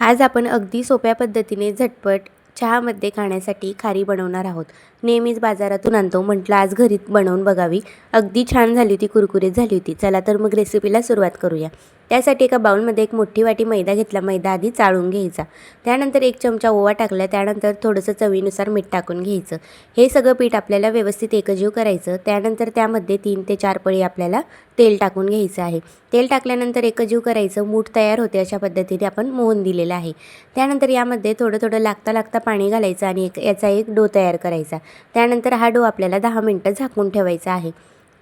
आज आपण अगदी सोप्या पद्धतीने झटपट चहामध्ये खाण्यासाठी खारी बनवणार आहोत. नेहमीच बाजारातून आणतो. म्हटलं आज घरी बनवून बघावी. अगदी छान झाली होती कुरकुरीत झाली होती. चला तर मग रेसिपीला सुरुवात करूया. त्यासाठी एका बाउलमध्ये एक मोठी वाटी मैदा घेतला. मैदा आधी चाळून घ्यायचा. त्यानंतर एक चमचा ओवा टाकला. त्यानंतर थोडंसं चवीनुसार मीठ टाकून घ्यायचं. हे सगळं पीठ आपल्याला व्यवस्थित एकजीव करायचं. त्यानंतर त्यामध्ये तीन ते चार पळी आपल्याला तेल टाकून घ्यायचं आहे. तेल टाकल्यानंतर एकजीव करायचं. मूठ तयार होते अशा पद्धतीने आपण मोहन दिलेलं आहे. त्यानंतर यामध्ये थोडं थोडं लागता लागता पाणी घालायचं आणि एक याचा एक डो तयार करायचा. त्यानंतर हा डो आपल्याला दहा मिनटं झाकून ठेवायचा आहे.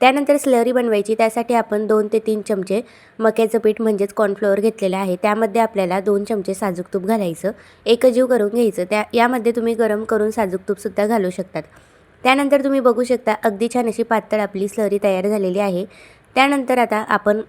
त्यानंतर स्लरी बनवायची. त्यासाठी आपण दोन ते तीन चमचे मक्याचं पीठ म्हणजेच कॉर्नफ्लोअर घेतलेलं आहे. त्यामध्ये आपल्याला दोन चमचे साजूक तूप घालायचं. एकजीव करून घ्यायचं. त्या यामध्ये तुम्ही गरम करून साजूक तूपसुद्धा घालू शकतात. त्यानंतर तुम्ही बघू शकता अगदी छान अशी पातळ आपली स्लरी तयार झालेली आहे. त्यानंतर आता आपण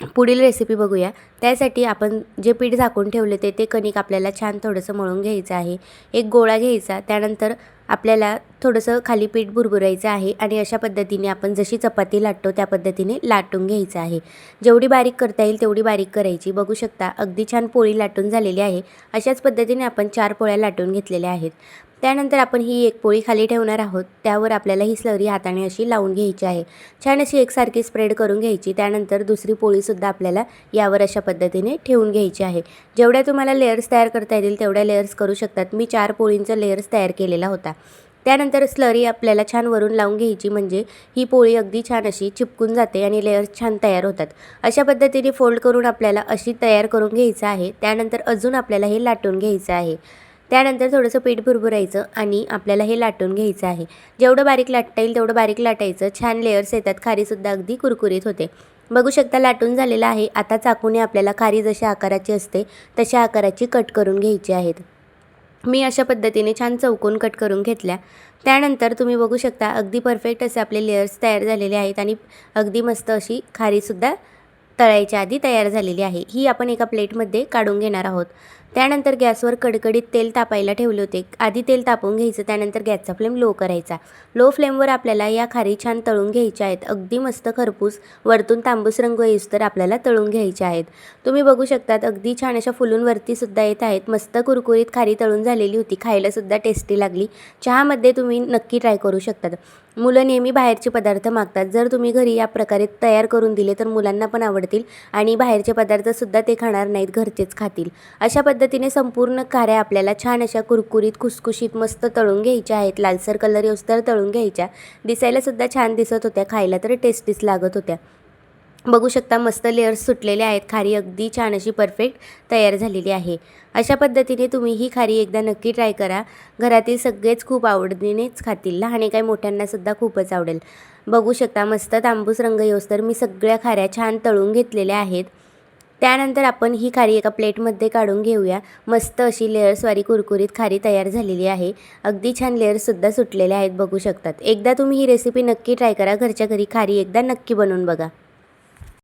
पुढील रेसिपी बघूया. त्यासाठी आपण जे पीठ झाकून ठेवले ते ते कणिक आपल्याला छान थोडंसं मळून घ्यायचं आहे. एक गोळा घ्यायचा त्यानंतर आपल्याला थोडंसं खाली पीठ भुरभुरायचं आहे आणि अशा पद्धतीने आपण जशी चपाती लाटतो त्या पद्धतीने लाटून घ्यायचं आहे. जेवढी बारीक करता येईल तेवढी बारीक करायची. बघू शकता अगदी छान पोळी लाटून झालेली आहे. अशाच पद्धतीने आपण चार पोळ्या लाटून घेतलेल्या आहेत. त्यानंतर आपण ही एक पोळी खाली ठेवणार आहोत. त्यावर आपल्याला ही स्लरी हाताने अशी लावून घ्यायची आहे. छान अशी एकसारखी स्प्रेड करून घ्यायची. त्यानंतर दुसरी पोळीसुद्धा आपल्याला यावर अशा पद्धतीने ठेवून घ्यायची आहे. जेवढ्या तुम्हाला लेअर्स तयार करता येतील तेवढ्या लेअर्स करू शकतात. मी चार पोळींचा लेअर्स तयार केलेला होता. त्यानंतर स्लरी आपल्याला छान वरून लावून घ्यायची म्हणजे ही पोळी अगदी छान अशी चिपकून जाते आणि लेअर्स छान तयार होतात. अशा पद्धतीने फोल्ड करून आपल्याला अशी तयार करून घ्यायचं आहे. त्यानंतर अजून आपल्याला हे लाटून घ्यायचं आहे. त्यानंतर थोडंसं पीठ भुरभुरायचं आणि आपल्याला हे लाटून घ्यायचं आहे. जेवढं बारीक लाटता येईल तेवढं बारीक लाटायचं. छान लेअर्स येतात. खारीसुद्धा अगदी कुरकुरीत होते. बघू शकता लाटून झालेलं आहे. आता चाकूने आपल्याला खारी जशा आकाराची असते तशा आकाराची कट करून घ्यायची आहेत. मी अशा पद्धतीने छान चौकोन कट करून घेतल्या. त्यानंतर तुम्ही बघू शकता अगदी परफेक्ट असे आपले लेअर्स तयार झालेले आहेत आणि अगदी मस्त अशी खारीसुद्धा तळायच्या आधी तयार झालेली आहे. ही आपण एका प्लेटमध्ये काढून घेणार आहोत. त्यानंतर गॅसवर कडकडीत तेल तापायला ठेवले होते. आधी तेल तापवून घ्यायचं त्यानंतर गॅसचा फ्लेम लो करायचा. लो फ्लेमवर आपल्याला या खारी छान तळून घ्यायच्या आहेत. अगदी मस्त खरपूस वरतून तांबूस रंग येईस तर आपल्याला तळून घ्यायच्या आहेत. तुम्ही बघू शकतात अगदी छान अशा फुलून वरतीसुद्धा येत आहेत. मस्त कुरकुरीत खारी तळून झालेली होती. खायलासुद्धा टेस्टी लागली. चहामध्ये तुम्ही नक्की ट्राय करू शकतात. मुलं नेहमी बाहेरचे पदार्थ मागतात. जर तुम्ही घरी या प्रकारे तयार करून दिले तर मुलांना पण आवडतील आणि बाहेरचे पदार्थसुद्धा ते खाणार नाहीत घरचेच खातील. अशा पद्धती पद्धतीने संपूर्ण खाऱ्या आपल्याला छान अशा कुरकुरीत खुसखुशीत मस्त तळून घ्यायच्या आहेत. लालसर कलर येऊस्तर तळून घ्यायच्या. दिसायलासुद्धा छान दिसत होत्या. खायला तर टेस्टीच लागत होत्या. बघू शकता मस्त लेअर्स सुटलेले आहेत. खारी अगदी छान अशी परफेक्ट तयार झालेली आहे. अशा पद्धतीने तुम्ही ही खारी एकदा नक्की ट्राय करा. घरातील सगळेच खूप आवडीनेच खातील. लहाने काही मोठ्यांनासुद्धा खूपच आवडेल. बघू शकता मस्त तांबूस रंग येऊस तर मी सगळ्या खाऱ्या छान तळून घेतलेल्या आहेत. त्यानंतर आपण ही खारी एका प्लेटमध्ये काढून घेऊया. मस्त अशी लेअर्सवारी कुरकुरीत खारी तयार झालेली आहे. अगदी छान लेअर्ससुद्धा सुटलेले आहेत बघू शकतात. एकदा तुम्ही ही रेसिपी नक्की ट्राय करा. घरच्या घरी खारी एकदा नक्की बनवून बघा.